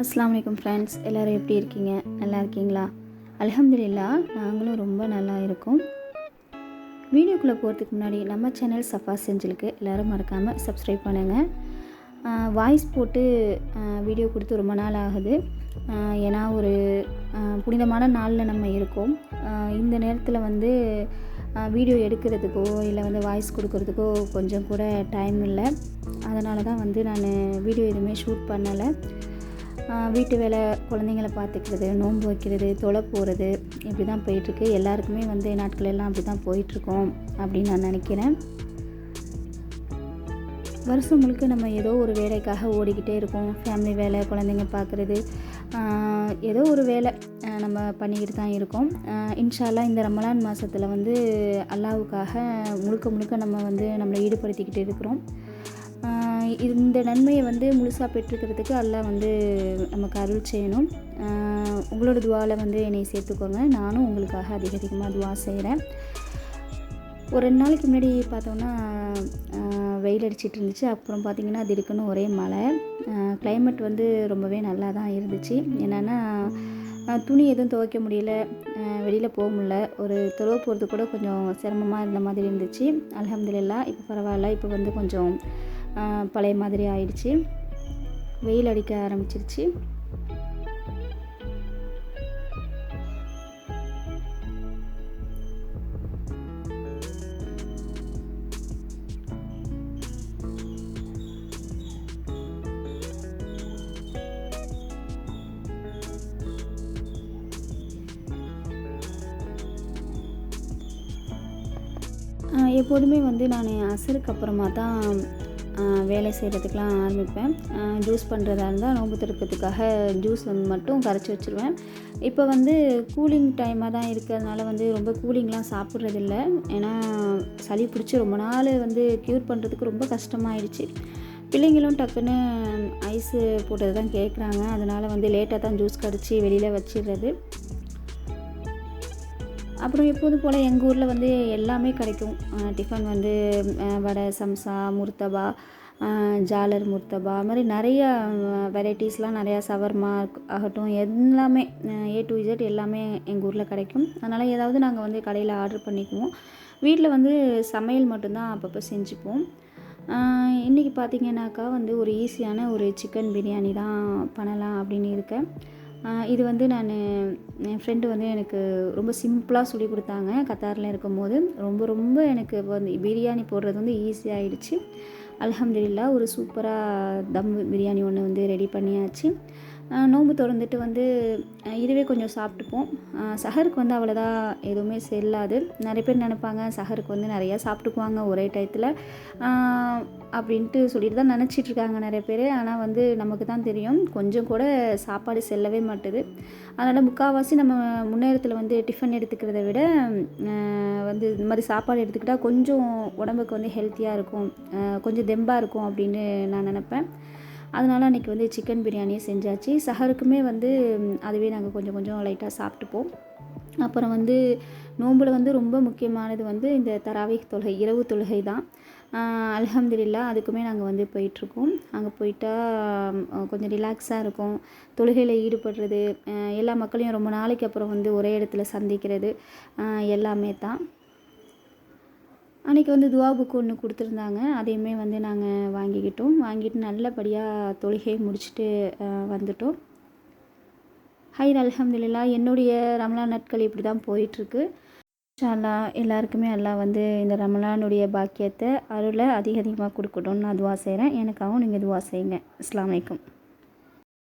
அஸ்லாம் வலைக்கம் ஃப்ரெண்ட்ஸ் எல்லோரும் எப்படி இருக்கீங்க? நல்லா இருக்கீங்களா? அலமதுல்லா நாங்களும் ரொம்ப நல்லா இருக்கோம். வீடியோக்குள்ளே போகிறதுக்கு முன்னாடி நம்ம சேனல் சஃபா செஞ்சிலுக்கு எல்லோரும் மறக்காமல் சப்ஸ்கிரைப் பண்ணுங்கள் வாய்ஸ் போட்டு வீடியோ கொடுத்து ரொம்ப நாள் ஆகுது. ஏன்னா ஒரு புனிதமான நாளில் நம்ம இருக்கோம். இந்த நேரத்தில் வந்து வீடியோ எடுக்கிறதுக்கோ இல்லை வந்து வாய்ஸ் கொடுக்கறதுக்கோ கொஞ்சம் கூட டைம் இல்லை. அதனால தான் வந்து நான் வீடியோ எதுவுமே ஷூட் பண்ணலை. வீட்டு வேலை குழந்தைங்கள பார்த்துக்கிறது நோன்பு வைக்கிறது தொலை போகிறது இப்படி தான் போயிட்டுருக்கு. எல்லாருக்குமே வந்து நாட்கள் எல்லாம் அப்படி தான் போயிட்டுருக்கோம் அப்படின்னு நான் நினைக்கிறேன். வருஷம் முழுக்க நம்ம ஏதோ ஒரு வேலைக்காக ஓடிக்கிட்டே இருக்கோம். ஃபேமிலி வேலை குழந்தைங்க பார்க்குறது ஏதோ ஒரு வேலை நம்ம பண்ணிக்கிட்டு தான் இருக்கோம். இன்ஷால்லா இந்த ரமலான் மாதத்தில் வந்து அல்லாவுக்காக முழுக்க முழுக்க நம்ம வந்து நம்மளை ஈடுபடுத்திக்கிட்டு இருக்கிறோம். இந்த நன்மையை வந்து முழுசாக பெற்றுக்கிறதுக்கு எல்லாம் வந்து நமக்கு அருள் செய்யணும். உங்களோட துவாவில் வந்து என்னை சேர்த்துக்கோங்க. நானும் உங்களுக்காக அதிக அதிகமாக துவா செய்கிறேன் ஒரு ரெண்டு நாளைக்கு முன்னாடி பார்த்தோன்னா வெயில் அடிச்சிட்டு இருந்துச்சு. அப்புறம் பார்த்திங்கன்னா இருக்குன்னு ஒரே மழை. கிளைமேட் வந்து ரொம்பவே நல்லா தான் இருந்துச்சு. என்னென்னா துணி எதுவும் துவைக்க முடியல. வெளியில் போக முடியல. ஒரு துறவு போகிறது கூட கொஞ்சம் சிரமமாக இருந்த மாதிரி இருந்துச்சு. அல்ஹம்துலில்லா இப்போ பரவாயில்ல. இப்போ வந்து கொஞ்சம் பழைய மாதிரி ஆயிடுச்சு. வெயில் அடிக்க ஆரம்பிச்சிருச்சு. எப்போதுமே வந்து நான் அசருக்கு அப்புறமா தான் வேலை செய்கிறதுக்கெலாம் ஆரம்பிப்பேன். ஜூஸ் பண்ணுறதா இருந்தால் நோம்பு திறக்கிறதுக்காக ஜூஸ் வந்து மட்டும் கரைச்சி வச்சுருவேன். இப்போ வந்து கூலிங் டைமாக தான் இருக்கிறதுனால வந்து ரொம்ப கூலிங்லாம் சாப்பிட்றதில்ல. ஏன்னா சளி பிடிச்சி ரொம்ப நாள் வந்து க்யூர் பண்ணுறதுக்கு ரொம்ப கஷ்டமாயிடுச்சு. பிள்ளைங்களும் டக்குன்னு ஐஸு போட்டது தான் கேட்குறாங்க அதனால் வந்து லேட்டாக தான் ஜூஸ் கடிச்சு வெளியில் வச்சிடுறது அப்புறம் எப்போது போல் எங்கள் ஊரில் வந்து எல்லாமே கிடைக்கும். டிஃபன் வந்து வடை சம்சா முர்த்தபா ஜாலர் முர்த்தபா அது மாதிரி நிறைய வெரைட்டிஸ்லாம் நிறையா சவர்மா ஆகட்டும் எல்லாமே ஏ டு இசட் எல்லாமே எங்கள் ஊரில் கிடைக்கும். அதனால் ஏதாவது நாங்கள் வந்து கடையில் ஆர்டர் பண்ணிக்குவோம். வீட்டில் வந்து சமையல் மட்டும்தான் அப்பப்போ செஞ்சுப்போம். இன்றைக்கி இன்னைக்கு பார்த்தீங்கன்னாக்கா வந்து ஒரு ஈஸியான ஒரு சிக்கன் பிரியாணி தான் பண்ணலாம் அப்படின்னு இருக்கேன். இது வந்து நான் என் ஃப்ரெண்டு வந்து எனக்கு ரொம்ப சிம்பிளாக சொல்லி கொடுத்தாங்க. கத்தாரில் இருக்கும்போது ரொம்ப ரொம்ப எனக்கு வந்து பிரியாணி போடுறது வந்து ஈஸியாகிடுச்சு அலமதுல்லா ஒரு சூப்பராக தம் பிரியாணி ஒன்று வந்து ரெடி பண்ணியாச்சு. நோம்பு திறந்துட்டு வந்து இதுவே கொஞ்சம் சாப்பிட்டுப்போம். சஹருக்கு வந்து அவ்வளோதா எதுவுமே செல்லாது. நிறைய பேர் நினைப்பாங்க சஹருக்கு வந்து நிறையா சாப்பிட்டுக்குவாங்க ஒரே டயத்தில் அப்படின்ட்டு சொல்லிட்டு தான் நினச்சிட்ருக்காங்க நிறைய பேர். ஆனால் வந்து நமக்கு தான் தெரியும். கொஞ்சம் கூட சாப்பாடு செல்லவே மாட்டுது. அதனால் முக்கால்வாசி நம்ம முன்னேரத்தில் வந்து டிஃபன் எடுத்துக்கிறத விட வந்து இந்த மாதிரி சாப்பாடு எடுத்துக்கிட்டால் கொஞ்சம் உடம்புக்கு வந்து ஹெல்த்தியாக இருக்கும். கொஞ்சம் தெம்பாக இருக்கும் அப்படின்னு நான் நினப்பேன். அதனால் அன்றைக்கி வந்து சிக்கன் பிரியாணியை செஞ்சாச்சு. சஹருக்குமே வந்து அதுவே நாங்கள் கொஞ்சம் கொஞ்சம் லைட்டாக சாப்பிட்டுப்போம். அப்புறம் வந்து நோம்பில் வந்து ரொம்ப முக்கியமானது வந்து இந்த தராவிக் தொழுகை இரவு தொழுகை தான். அலமதுல்லா அதுக்குமே நாங்கள் வந்து போயிட்டுருக்கோம். அங்கே போயிட்டால் கொஞ்சம் ரிலாக்ஸாக இருக்கும். தொழுகையில் ஈடுபடுறது எல்லா மக்களையும் ரொம்ப நாளைக்கு அப்புறம் வந்து ஒரே இடத்துல சந்திக்கிறது எல்லாமே தான். அன்றைக்கி வந்து துவா புக்கு ஒன்று கொடுத்துருந்தாங்க. அதையுமே வந்து நாங்கள் வாங்கிக்கிட்டோம். வாங்கிட்டு நல்லபடியாக தொழுகையை முடிச்சுட்டு வந்துட்டோம். ஹைர் அலமதுல்லா என்னுடைய ரம்லான் நாட்கள் இப்படி தான் போயிட்டுருக்கு. இன்ஷால்லா எல்லாருக்குமே எல்லாம் வந்து இந்த ரமலானுடைய பாக்கியத்தை அருளை அதிக அதிகமாக கொடுக்கணும்னு நான் துவா செய்கிறேன் எனக்காகவும் நீங்கள் துவா செய்யுங்க. அஸ்ஸலாமு